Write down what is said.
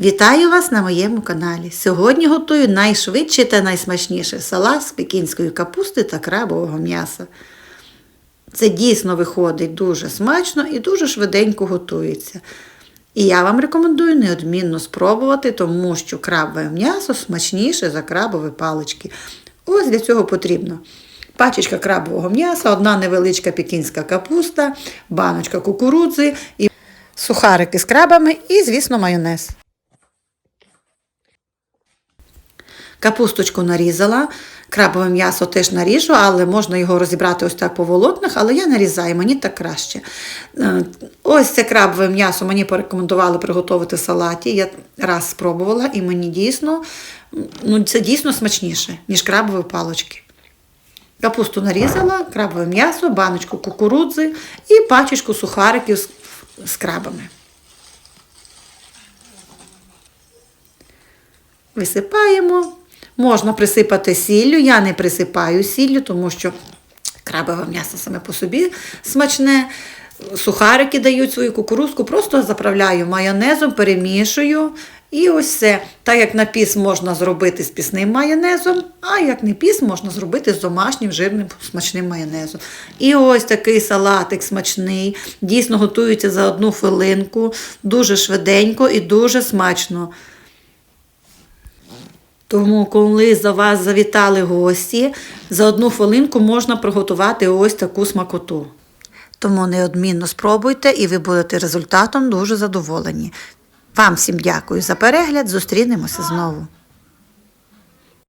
Вітаю вас на моєму каналі. Сьогодні готую найшвидший та найсмачніший салат з пекінської капусти та крабового м'яса. Це дійсно виходить дуже смачно і дуже швиденько готується. І я вам рекомендую неодмінно спробувати, тому що крабове м'ясо смачніше за крабові палички. Ось для цього потрібно пачечка крабового м'яса, одна невеличка пекінська капуста, баночка кукурудзи, і сухарики з крабами і, звісно, майонез. Капусточку нарізала, крабове м'ясо теж наріжу, але можна його розібрати ось так по волокнах, але я нарізаю, мені так краще. Е, Ось це крабове м'ясо мені порекомендували приготувати в салаті. Я раз спробувала, і мені дійсно, ну, це дійсно смачніше, ніж крабові палочки. Капусту нарізала, крабове м'ясо, баночку кукурудзи і пачечку сухариків з, з крабами. Висипаємо. Можна присипати сіллю. Я не присипаю сіллю, тому що крабове м'ясо саме по собі смачне. Сухарики дають свою кукурузку, просто заправляю майонезом, перемішую. І ось все. Так як напіс можна зробити з пісним майонезом, а як не піс, можна зробити з домашнім жирним смачним майонезом. І ось такий салатик смачний, дійсно готується за одну хвилинку, дуже швиденько і дуже смачно. Тому, коли за вас завітали гості, за одну хвилинку можна приготувати ось таку смакоту. Тому неодмінно спробуйте і ви будете результатом дуже задоволені. Вам всім дякую за перегляд. Зустрінемося знову.